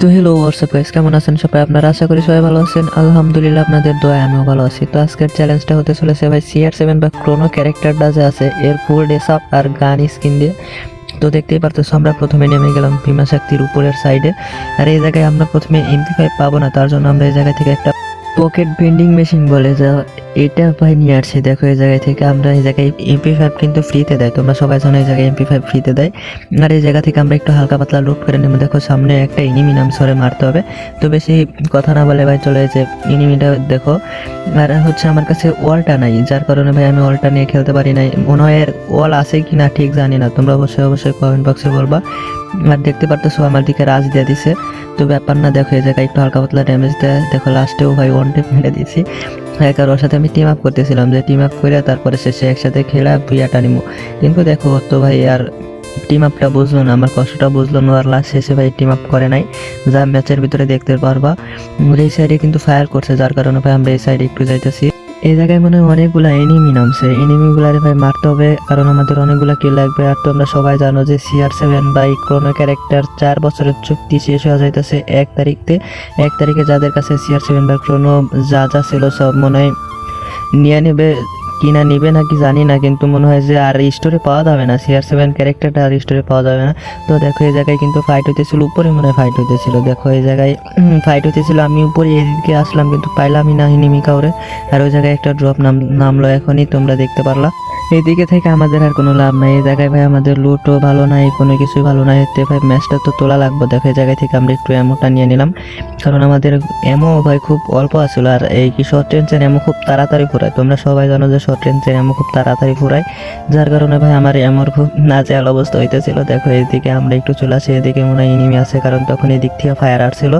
তো hello WhatsApp guys কেমন আছেন সবাই? আপনারা আশা করি সবাই ভালো আছেন। আলহামদুলিল্লাহ আপনাদের দোয়া আমিও ভালো আছি। তো আজকের চ্যালেঞ্জটা হতে চলেছে ভাই সিআর সেভেন বা ক্রোনো ক্যারেক্টারটা যে আছে, এর ফুল ডেস আপ আর গান স্কিন দিয়ে। তো দেখতেই পারতেছো, আমরা প্রথমে নেমে গেলাম ভীমা শক্তির উপরের সাইডে আর এই জায়গায় আমরা প্রথমে এমপি ফাইভ পাবো না, তার জন্য আমরা এই জায়গা থেকে একটা পকেট বেন্ডিং মেশিন বলে, যা এটা ভাই নিয়ে আসছি দেখো এই জায়গায় থেকে আমরা এই জায়গায় এমপি ফাইভ কিন্তু ফ্রিতে দেয়, তোমরা সবাই জানো এই জায়গায় এমপি ফাইভ ফ্রিতে দেয়। আর এই জায়গা থেকে আমরা একটু হালকা পাতলা লুট করে নেব। দেখো সামনে একটা ইনিমি নাম সরে মারতে হবে। তো বেশি কথা না বলে ভাই চলে যে ইনিমিটা দেখো। আর হচ্ছে আমার কাছে ওয়ালটা নাই, যার কারণে ভাই আমি ওয়ালটা নিয়ে খেলতে পারি নাই। মনে হয় এর ওয়াল আছে কি না ঠিক জানি না, তোমরা অবশ্যই অবশ্যই কমেন্ট বক্সে বলবা। আর দেখতে পারতেছো আমার দিকে রাজ দিয়ে দিছে। তো ব্যাপার না, দেখো এই জায়গায় একটু হালকা পাতলা ড্যামেজ দেয়। দেখো লাস্টেও ভাই ওয়ান টেপ মেরে দিয়েছি। হ্যাঁ কারণ ওর সাথে আমি টিম আপ করতেছিলাম, যে টিম আপ করে তারপরে শেষে একসাথে খেলা ভুইয়াটা টানিমো কিন্তু দেখো অত ভাই আর টিম আপটা বুঝলো না, আমার কষ্টটা বুঝলো না, আর লাস্ট শেষে ভাই টিম আপ করে নাই। যা ম্যাচের ভিতরে দেখতে পারবা। এই সাইডে কিন্তু ফায়ার করছে, যার কারণে ভাই আমরা এই সাইডে একটু যাইতেছি। এই জায়গায় মনে হয় অনেকগুলা এনিমি নামছে। এনিমিগুলারে ভাই মারতে হবে, কারণ আমাদের অনেকগুলা কিল লাগবে। আর তো আমরা সবাই জানো যে CR seven by Chrono character চার বছরের চুক্তি শেষ হয়ে যাইতেছে এক তারিখতে। এক তারিখে যাদের কাছে সিআর সেভেন বা ক্রোনো যা যা ছিল সব মনে হয় নিয়ে নেবে। কিনা নিবে নাকি জানি না, কিন্তু মনে হয় যে আর স্টোরে পাওয়া যাবে না। সিআর সেভেন ক্যারেক্টারটা আর স্টোরে পাওয়া যাবে না। তো দেখো, এই জায়গায় কিন্তু ফাইট হইতেছিল, উপরে মনে হয় ফাইট হইতেছিল। দেখো, এই জায়গায় ফাইট হইতেছিল, আমি উপরে এদিকে আসলাম, কিন্তু পাইলামই না হিনিমিকা ওরে আর ওই জায়গায় একটা ড্রপ নাম, নামলো এখনই, তোমরা দেখতে পারলা। এইদিকে থেকে আমাদের আর কোনো লাভ নাই। এই জায়গায় ভাই আমাদের লুটও ভালো নাই, কোনো কিছুই ভালো নাই। এতে ভাই ম্যাচটা তো তোলা লাগবে। দেখো, এই জায়গায় থেকে আমরা একটু অ্যামোটা নিয়ে নিলাম। কারণ আমাদের এমও ভাই খুব অল্প আছিল আর এই কি শর্ট রেঞ্জের এমও খুব তাড়াতাড়ি ফুরায় তোমরা সবাই জানো যে শর্ট রেঞ্জের এমও খুব তাড়াতাড়ি ফুরায় যার কারণে ভাই আমার এমর খুব নাজেহাল অবস্থা হইতেছিল। দেখো, এদিকে আমরা একটু চলে আসি, এদিকে মনে হয় ইনিমি আছে। কারণ তখন এদিক থেকে ফায়ার আসছিল।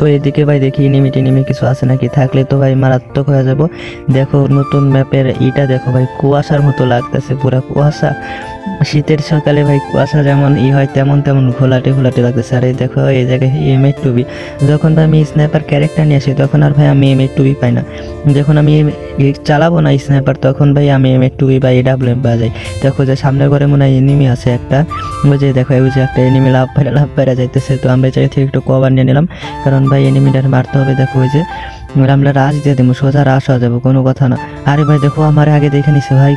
তো এদিকে ভাই দেখি ইনিমি টিনিমি কিছু আছে নাকি? থাকলে তো ভাই মারাত্মক হয়ে যাব। দেখো নতুন ম্যাপের ইটা দেখো ভাই, কুয়াশার মতো লাগতেছে, পুরা কুয়াশা। শীতের সকালে ভাই কুয়াশা যেমন ই হয়, তেমন তেমন ঘোলাটে ঘোলাটে লাগতেছে। আর এই দেখো, এই জায়গায় এম এইট টুবি যখন আমি স্ন্যাপার ক্যারেক্টার নিয়ে আসি, তখন আর ভাই আমি এম এইট টুবি পাই না। যখন আমি চালাবো না স্ন্যাপার তখন ভাই আমি এম এইট টুবি বা এডাব্লিউ বাজাই দেখো যে সামনের ঘরে মনে হয় এনিমি আছে একটা। ওই যে দেখো ওই যে একটা এনিমি লাভ পেরে লাভ পেরে যাইতেছে। তো আমরা চাই থেকে একটু কভার নিয়ে নিলাম। কারণ ভাই এনিমিটার মারতে হবে, দেখো ওই যে। আমরা রাশ দিয়ে দেবো সোজা রাশ হয়ে যাব, কোনো কথা না। আরে ভাই দেখো, আমার আগে দেখে নিছে ভাই।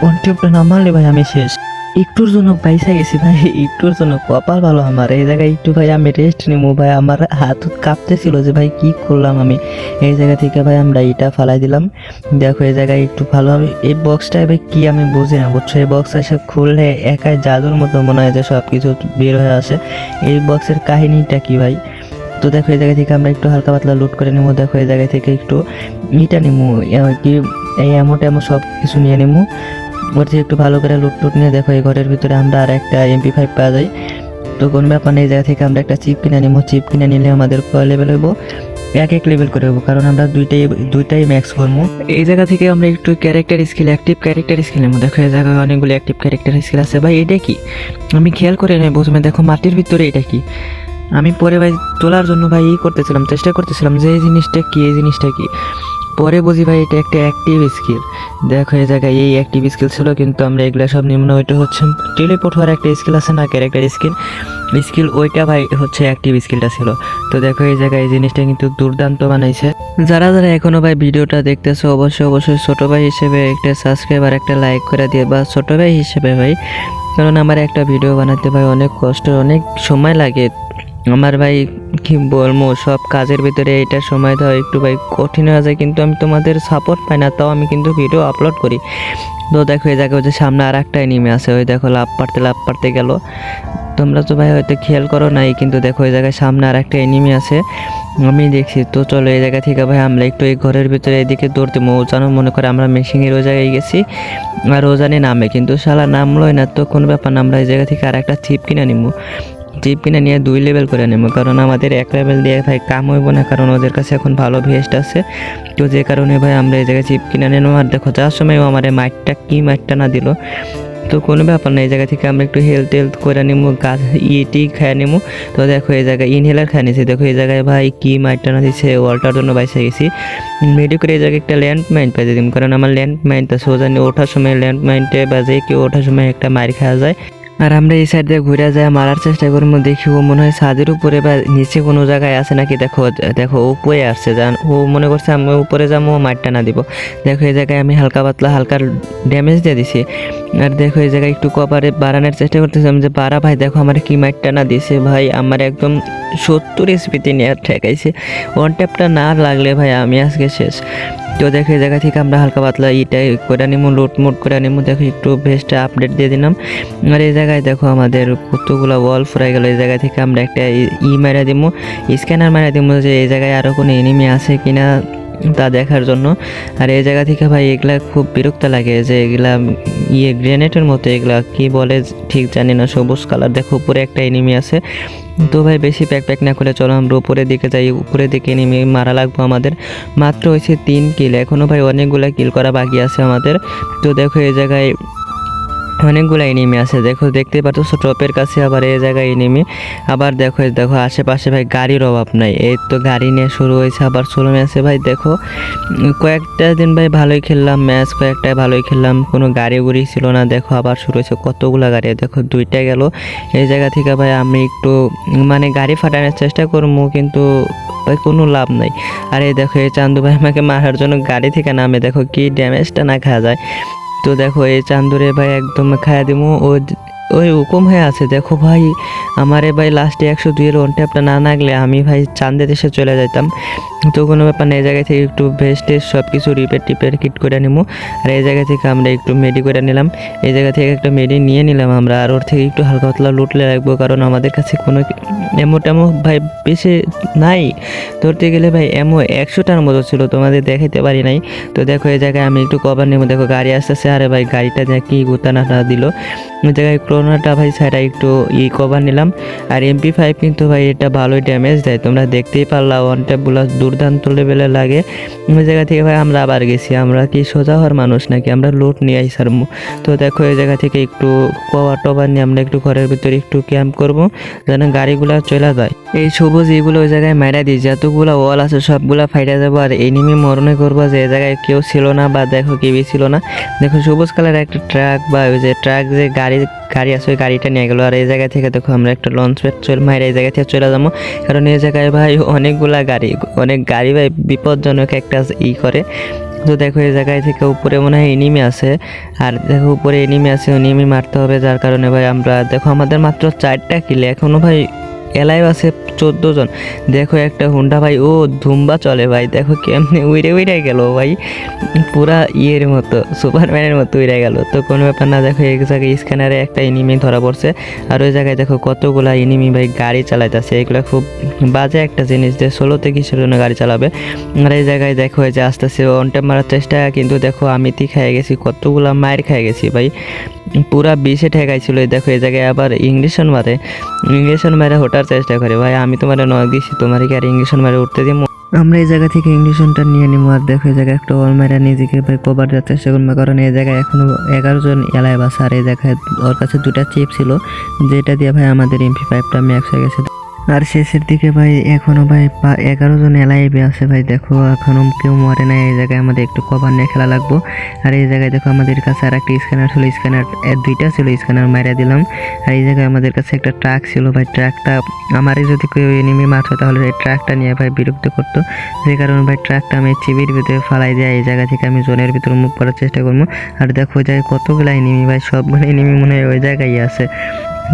কোন টিপটা না মারলে ভাই আমি শেষ। একটুর জন্য পয়সা গেছি ভাই, একটুর জন্য কপাল ভালো আমার। এই জায়গায় একটু ভাই আমি রেস্ট নিবো ভাই, আমার হাত কাঁপতেছিল যে ভাই কি করলাম আমি। এই জায়গা থেকে ভাই আমরা এটা ফালাই দিলাম। দেখো এই জায়গায় একটু ভালো হবে। এই বক্সটা ভাই কি আমি বুঝি না, বুঝছ? এই বক্স এসে খুললে একাই জাদুর মতো মনে হয় যে সব কিছু বের হয়ে আসে। এই বক্সের কাহিনীটা কি ভাই? তো দেখো এই জায়গা থেকে আমরা একটু হালকা পাতলা লুট করে নেব দেখো এই জায়গা থেকে একটু ইটা নেব কি, এই অ্যামোট এমো সব কিছু নিয়ে নেব ওর থেকে একটু ভালো করে লুট টুট নিয়ে দেখো, এই ঘরের ভিতরে আমরা আর একটা এমপি ফাইভ পাওয়া যায়। তো কোনো ব্যাপার নেই জায়গা থেকে আমরা একটা চিপ কিনে নেব। চিপ কিনে নিলে আমাদের লেভেল হইব? এক এক লেভেল করে হব কারণ আমরা দুইটাই দুইটাই ম্যাক্স করব। এই জায়গা থেকে আমরা একটু character skill active character skill নেব। দেখো, এই জায়গায় অনেকগুলো অ্যাক্টিভ ক্যারেক্টার স্কিল আছে। ভাই, এটা কি? আমি খেয়াল করে নেই প্রথমে দেখো, মাটির ভিতরে এটা কি? আমি পরে ভাই তোলার জন্য ভাই ই করতেছিলাম, চেষ্টা করতেছিলাম যে এই জিনিসটা কি, এই জিনিসটা কি? পরে বুঝি ভাই এটা একটা অ্যাক্টিভ স্কিল দেখো, এই জায়গায় এই অ্যাক্টিভ স্কিল ছিল, কিন্তু আমরা এগুলো সব নিম্ন ওইটা হচ্ছে টেলিপোর্ট হওয়ার একটা স্কিল আছে না ক্যারেক্টার স্কিল স্কিল ওইটা ভাই হচ্ছে অ্যাক্টিভ স্কিলটা ছিল। তো দেখো, এই জায়গায় এই জিনিসটা কিন্তু দুর্দান্ত বানাইছে। যারা যারা এখনও ভাই ভিডিওটা দেখতেছো, অবশ্যই অবশ্যই ছোট ভাই হিসেবে একটা সাবস্ক্রাইব আর একটা লাইক করে দিয়ে, বা ছোট ভাই হিসেবে ভাই, কারণ আমার একটা ভিডিও বানাতে ভাই অনেক কষ্ট, অনেক সময় লাগে। আমার ভাই কি বলব, সব কাজের ভিতরে এটা সময় দেওয়া একটু ভাই কঠিন হয়ে যায়, কিন্তু আমি তোমাদের সাপোর্ট পাই না, তাও আমি কিন্তু ভিডিও আপলোড করি। তো দেখো, এই জায়গায় যে সামনে আর একটা এনিমে আছে, ওই দেখো লাভ পারতে লাভ পারতে গেল। তোমরা তো ভাই হয়তো খেয়াল করো নাই, কিন্তু দেখো এই জায়গায় সামনে আর একটা এনিমি আছে, আমি দেখছি। তো চলো, এই জায়গা থেকে ভাই আমরা একটু এই ঘরের ভিতরে এদিকে দৌড়তে মো জানো মনে করে আমরা মেশিনের ওই জায়গায় গেছি, আর ও জানে নামে, কিন্তু শালা নামলোই না তো কোনো ব্যাপার না, আমরা এই জায়গা থেকে আর একটা চিপ কিনে নিবো চিপ কিনে নিয়ে দুই লেভেল করে নেব। কারণ আমাদের এক লেভেল দিয়ে ভাই কাম হইব না, কারণ ওদের কাছে এখন ভালো ভেস্ট আছে। তো যে কারণে ভাই আমরা এই জায়গায় চিপ কিনে নেব। আর দেখো, যার সময় ও আমার মাইটটা কি মাইটটা না দিল। তো কোনো ব্যাপার না, এই জায়গা থেকে আমরা একটু হেলথ টেলথ করে নেব, গাছ ইটি খেয়ে নেব। তো দেখো, এই জায়গায় ইনহেলার খেয়ে নিয়েছি। দেখো, এই জায়গায় ভাই কি মাইটটা না দিচ্ছে ওয়ালটার জন্য বাইসে গেছি। মেডি করে এই জায়গায় একটা ল্যান্ড মাইন পেয়ে দিম। কারণ আমার ল্যান্ড মাইনটা সোজা নিয়ে ওঠার সময় ল্যান্ড মাইনটে বাজে কেউ ওঠার সময় একটা মার খাওয়া যায়। আর আমরা এই সাইড দিয়ে ঘুরে যায় মারার চেষ্টা করব, দেখি ও মনে হয় ছাদের উপরে বা নিচে কোনো জায়গায় আছে নাকি। দেখো দেখো, ও উপরে আসছে, জান, ও মনে করছে আমি উপরে যাব, ও মারটা না দিব। দেখো, এই জায়গায় আমি হালকা পাতলা, হালকা ড্যামেজ দিয়ে দিছি। আর দেখো, এই জায়গায় একটু কপারে বাড়ানোর চেষ্টা করতেছিলাম যে, বাড়া ভাই, দেখো আমার কি মারটা না দিছে ভাই, আমার একদম সত্তর স্পিতে নিয়ে ঠেকাইছে। ওয়ান ট্যাপটা না লাগলে ভাই, আমি আজকে শেষ। তো দেখো, এই জায়গা থেকে আমরা হালকা পাতলা ইটাই করে নিমু লুট মুট করে নিমু। দেখো, একটু ভেস্টটা আপডেট দিয়ে দিলাম। আর এই জায়গায় দেখো, আমাদের কতগুলো ওয়াল ফুরাই গেল। এই জায়গা থেকে আমরা একটা ই- মারা দিমু স্ক্যানার মারা দিমু যে এই জায়গায় আরও কোনো এনিমি আছে কিনা। তা দেখার জন্য। আর এই জায়গা থেকে ভাই এগুলা খুব বিরক্ত লাগে যে এগুলা ইয়ে গ্রেনেডের মতো এগুলা কি বলে ঠিক জানি না, সবুজ কালার। দেখো, উপরে একটা এনিমি আছে। তো ভাই বেশি প্যাক প্যাক না করে চলো, আমরা উপরের দিকে যাই। উপরের দিকে এনিমি মারা লাগবো আমাদের। মাত্র হয়েছে তিন কিল এখনও ভাই অনেকগুলো কিল করা বাকি আছে আমাদের। তো দেখো এই জায়গায় অনেকগুলো এনিমি আছে। দেখো, দেখতে পাচ্ছ টপের কাছে আবার এই জায়গায় এনিমি। আবার দেখো দেখো, আশেপাশে ভাই গাড়ির অভাব নাই। এই তো গাড়ি নিয়ে শুরু হয়েছে, আবার ষোলো ম্যাচে ভাই দেখো, কয়েকটা দিন ভাই ভালোই খেললাম, ম্যাচ কয়েকটা ভালোই খেললাম। কোনো গাড়ি গুড়ি ছিল না। দেখো, আবার শুরু হয়েছে কতগুলো গাড়ি। দেখো, দুইটা গেল। এই জায়গা থেকে ভাই আমি একটু মানে গাড়ি ফাটানোর চেষ্টা করব, কিন্তু ভাই কোনো লাভ নাই। আর এই দেখো, এই চান্দু ভাই আমাকে মারার জন্য গাড়ি থেকে নামে। দেখো, কি ড্যামেজটা না খাওয়া যায়। তো দেখো, এই চান্দুরে ভাই একদম খাইয়া দিব ও ওই হুকুম হয়ে আছে, দেখো ভাই, আমারে ভাই লাস্টে একশো দুইয়ের ওয়ান ট্যাপটা না লাগলে আমি ভাই চান্দে দেশে চলে যেতাম তো কোনো ব্যাপার না, এই জায়গা থেকে একটু ভেস্ট সব কিছু রিপেয়ার টিপের কিট করে নিবো আর এই জায়গা থেকে আমরা একটু মেডি করে নিলাম। এই জায়গা থেকে একটা মেডি নিয়ে নিলাম আমরা। আর ওর থেকে একটু হালকা পাতলা লুটলে রাখব, কারণ আমাদের কাছে কোনো এমো টেমো ভাই বেশি নাই। ধরতে গেলে ভাই এমো একশোটার মতো ছিল, তোমাদের দেখাইতে পারি নাই। তো দেখো, এই জায়গায় আমি একটু কভার নেব দেখো, গাড়ি আসতেছে। আরে ভাই, গাড়িটা কি গুতানাটা দিল। ওই জায়গায় ক্রোনাটা ভাই সাইডা একটু ই কভার নিলাম। আর এমপি ফাইভ কিন্তু ভাই এটা ভালোই ড্যামেজ দেয়। তোমরা দেখতেই পারলা ওয়ান ট্যাপগুলো দুর্দান্ত লেভেলে লাগে। ওই জায়গা থেকে ভাই আমরা আবার গেছি। আমরা কি সোজা হওয়ার মানুষ নাকি? আমরা লুট নিয়ে আই সারমু তো দেখো এই জায়গা থেকে একটু কভার টভার নিয়ে আমরা একটু ঘরের ভিতরে একটু ক্যাম্প করব, যেন গাড়িগুলো চলে যায়। এই সবুজ এইগুলো ওই জায়গায় মাইরা দিই যতগুলো ওয়াল আছে, সবগুলা ফাইটা যাব আর এনিমি মরণে করব যে এই জায়গায় কেউ ছিল না বা দেখো কেউই ছিল না। দেখো সবুজ কালার একটা ট্রাক বা ওই যে ট্রাক যে গাড়ি গাড়ি আছে, ওই গাড়িটা নিয়ে গেলো। আর এই জায়গা থেকে দেখো আমরা একটা লঞ্চ প্যাড চলে মাইরা এই জায়গা থেকে চলে যাব। কারণ এই জায়গায় ভাই অনেকগুলা গাড়ি, অনেক গাড়ি ভাই বিপজ্জনক একটা ই করে। তো দেখো এই জায়গায় থেকে উপরে মনে হয় এনিমি আছে। আর দেখো উপরে এনিমি আছে, এনিমি মারতে হবে। যার কারণে ভাই আমরা, দেখো আমাদের মাত্র চারটা কিলে এখনও ভাই এলাইভ আছে চোদ্দ জন দেখো একটা হুন্ডা ভাই, ও ধুম্বা চলে ভাই। দেখো কেমনে উইরে উইরে গেল ভাই। পুরা ইয়ের মতো, সুপারম্যানের মতো উইরে গেল। তো কোনো ব্যাপার না, দেখো এক জায়গায় স্ক্যানারে একটা এনিমি ধরা পড়ছে। আর ওই জায়গায় দেখো কতগুলা এনিমি ভাই গাড়ি চালাইতেছে। এগুলো খুব বাজে একটা জিনিস যে ষোলোতে কিসের জন্য গাড়ি চালাবে। আর এই জায়গায় দেখো যে আস্তে আস্তে অনটা মারার চেষ্টা, কিন্তু দেখো আমি তি খেয়ে গেছি, কতগুলা মায়ের খেয়ে গেছি ভাই। পুরা বিষে ঠেকাইছিল, দেখো এই জায়গায় আবার ইংলিশন মারে। ইংলিশন মারে ওঠার চেষ্টা করে, ভাই, আমি তোমার নয় দিছি, তোমার কি আর ইংলিশন মারে উঠতে দিব আমরা এই জায়গা থেকে ইংলিশনটা নিয়ে নিবো আর দেখো এই জায়গায় একটা অল মারা নিজেকে, ভাই, কভার দেওয়ার চেষ্টা করব, কারণ এই জায়গায় এখনও এগারো জন এলায় বাস আর এই জায়গায় ওর কাছে দুটা চিপ ছিল, যেটা দিয়ে, ভাই, আমাদের এমপি ফাইভটা ম্যাক্স হয়ে গেছে। আর শেষের দিকে ভাই, এখনও ভাই এগারো জন এলাইবে আছে ভাই, দেখো, এখনও কেউ মরে নাই। এই জায়গায় আমাদের একটু কভার নিয়ে খেলা লাগবো। আর এই জায়গায় দেখো আমাদের কাছে আর একটা স্ক্যানার ছিল স্ক্যানার দুইটা ছিল স্ক্যানার মারিয়া দিলাম। আর এই জায়গায় আমাদের কাছে একটা ট্রাক ছিল ভাই ট্রাকটা আমারই যদি কেউ এনিমি মারতো তাহলে এই ট্রাকটা নিয়ে ভাই বিরক্ত করতো। যে কারণে ভাই ট্রাকটা আমি চিবির ভিতরে ফালাই দিয়ে এই জায়গা থেকে আমি জোনের ভিতরে মুভ করার চেষ্টা করব। আর দেখো, ওই জায়গায় কতগুলো এনিমি ভাই, সবগুলো এনিমি মনে হয় ওই জায়গায় আছে।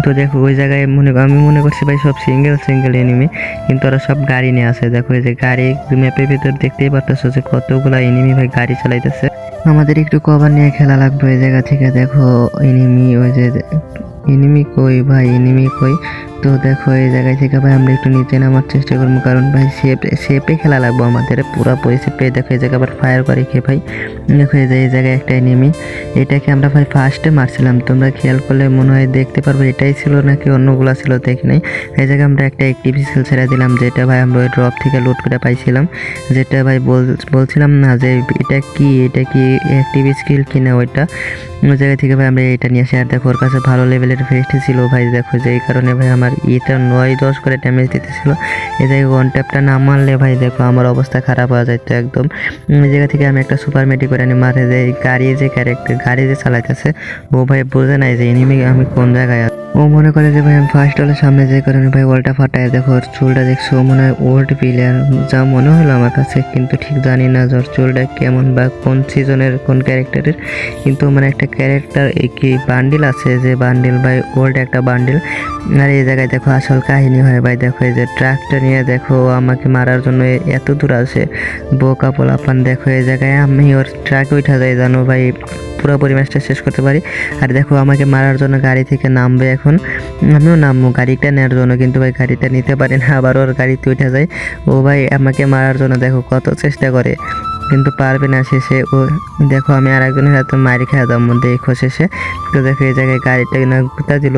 তো দেখো, ওই জায়গায় মনে আমি মনে করছি ভাই সব সিঙ্গেল সিঙ্গেল এনিমি কিন্তু ওরা সব গাড়ি নিয়ে আসে। দেখো, এই যে গাড়ি ম্যাপের ভিতর দেখতেই পারতেছো যে কতগুলো এনিমি ভাই গাড়ি চালাইতেছে। আমাদের একটু কভার নিয়ে খেলা লাগবে ওই জায়গা থেকে। দেখো এনিমি ওই যে এনিমি কই ভাই এনিমি কই? তো দেখো, এই জায়গায় থেকে ভাই আমরা একটু নিচে নামার চেষ্টা করব। কারণ ভাই সেপ সেপে খেলা লাগবো আমাদের পুরোপুরি সেপে দেখো, এই জায়গায় আবার ফায়ার করে খেয়ে ভাই? দেখো, এই যে, এই জায়গায় একটা এনিমি এটাকে আমরা ভাই ফার্স্টে মারছিলাম। তোমরা খেয়াল করলে মনে হয় দেখতে পারবে, এটাই ছিল নাকি অন্যগুলো ছিল, দেখি নাই। এই জায়গায় আমরা একটা অ্যাক্টিভ স্কিল ছেড়ে দিলাম, যেটা ভাই আমরা ওই ড্রপ থেকে লুট করে পাইছিলাম। যেটা ভাই বল- বলছিলাম না যে, এটা কি এটা কি অ্যাক্টিভ স্কিল কিনা ওইটা? ওই জায়গা থেকে ভাই আমরা এটা নিয়ে আসি। আর দেখো, ওর কাছে ভালো লেভেলের ফেস্ট ছিল ভাই। দেখো যে এই কারণে ভাই আমার এটা নয় দশ করে ড্যামেজ দিতেছিল। এই জায়গায় ওয়ান ট্যাপটা না মারলে ভাই দেখো আমার অবস্থা খারাপ হয়ে যায় তো একদম এই জায়গা থেকে আমি একটা সুপার মেডি করে আনি মারে যে গাড়ি যে ক্যারেক্টার গাড়ি যে চালাইতেছে ও ভাই বোঝে নাই যে এনিমি আমি কোন জায়গায় ও মনে করে যে ভাই, আমি ফার্স্ট হলে সামনে যে কারণে ভাই ওয়ালটা ফাটায় দেখো ওর চুলটা দেখছ মনে হয় ওল্ড প্লেয়ার যা মনে হলো আমার কাছে, কিন্তু ঠিক জানি না ওর চুলটা কেমন বা কোন সিজনের কোন ক্যারেক্টারের কিন্তু মানে একটা ক্যারেক্টার কি বান্ডিল আছে যে বান্ডিল ভাই ওল্ড একটা বান্ডিল আর এই জায়গায় দেখো, আসল কাহিনী হয়, ভাই, দেখো, এই যে ট্রাকটা নিয়ে দেখো আমাকে মারার জন্য এত দূর আসে। বোকা পোলাপান, দেখো, এই জায়গায় আমি ওর ট্রাকে উঠা যাই জানো, ভাই, পুরো পরিমাণটা শেষ করতে পারি। আর দেখো, আমাকে মারার জন্য গাড়ি থেকে নামবে এখন। আমিও নামবো, গাড়িটা নেওয়ার জন্য, কিন্তু ভাই গাড়িটা নিতে পারি না, আবার ওর গাড়িতে উঠে যায়। ও ভাই আমাকে মারার জন্য দেখো কত চেষ্টা করে। কিন্তু পারবে না শেষে। ও, দেখো, আমি আর একজনের হাতে মারি খেয়ে যাব দেখো শেষে তো দেখো, এই জায়গায় গাড়িটা না গুতা দিল।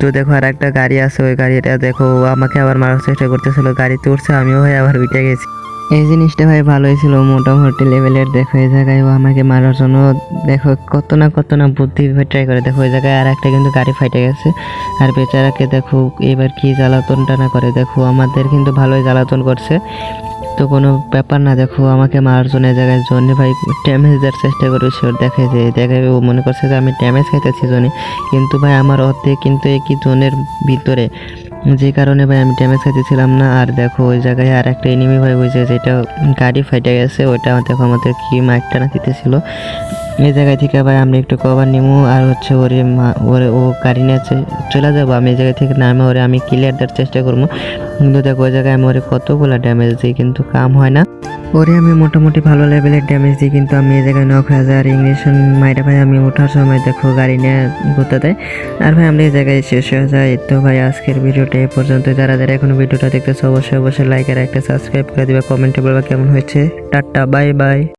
তো দেখো আর একটা গাড়ি আছে, ওই গাড়িটা দেখো, ও আমাকে আবার মারার চেষ্টা করতেছিল, গাড়িতে উঠছে, আমিও ভাই আবার উঠে গেছি। এই জিনিসটা ভাই ভালোই ছিল, মোটামুটি লেভেলের, দেখো, এই জায়গায় ও আমাকে মারার জন্য, দেখো, কত না কত না বুদ্ধি ট্রাই করে। দেখো ওই জায়গায় আর একটা কিন্তু গাড়ি ফাইটে গেছে। আর বেচারাকে দেখো, এবার কি জ্বালাতনটা না করে। দেখো, আমাদের কিন্তু ভালোই জ্বালাতন করছে। তো কোনো ব্যাপার না, দেখো আমাকে মারার জন্য জায়গায় জন্য ভাই ড্যামেজ দেওয়ার চেষ্টা করেছে, ওর দেখে যে দেখে ও মনে করছে যে আমি ড্যামেজ খাইতেছি জনে। কিন্তু ভাই আমার অর্ধেক কিন্তু একই জনের ভিতরে, যে কারণে ভাই আমি ড্যামেজ খাইতেছিলাম না। আর দেখো ওই জায়গায় আর একটা এনিমি ভাই বুঝে যেটা গাড়ি ফাইটে গেছে ওইটা দেখো আমাদের কি মাইকটা না দিতেছিল। এই জায়গায় থেকে ভাই আমরা একটু কভার নিবো আর হচ্ছে ওরে ওরে ও গাড়ি চ- চলে যাব আমি এই জায়গা থেকে, নামে ওরে আমি ক্লিয়ার দেওয়ার চেষ্টা করব। কিন্তু দেখো ওই জায়গায় আমি ওরে কতগুলো ড্যামেজ দিই, কিন্তু কাম হয় না। ওরে আমি মোটামুটি ভালো লেভেলের ড্যামেজ দিই, কিন্তু আমি এই জায়গায় নক হয়ে যায় আর ইংলিশ মাইটা ভাই আমি ওঠার সময় দেখো গাড়ি নিয়ে ঘুরতে দেয়। আর ভাই আমরা এই জায়গায় শেষ হয়ে যাই। তো ভাই আজকের ভিডিওটা এই পর্যন্ত। যারা যারা এখন ভিডিওটা দেখতেছে, অবশ্যই অবশ্যই লাইক আর একটা সাবস্ক্রাইব করে দিবা। কমেন্টে বলবা কেমন হয়েছে। Tata bye bye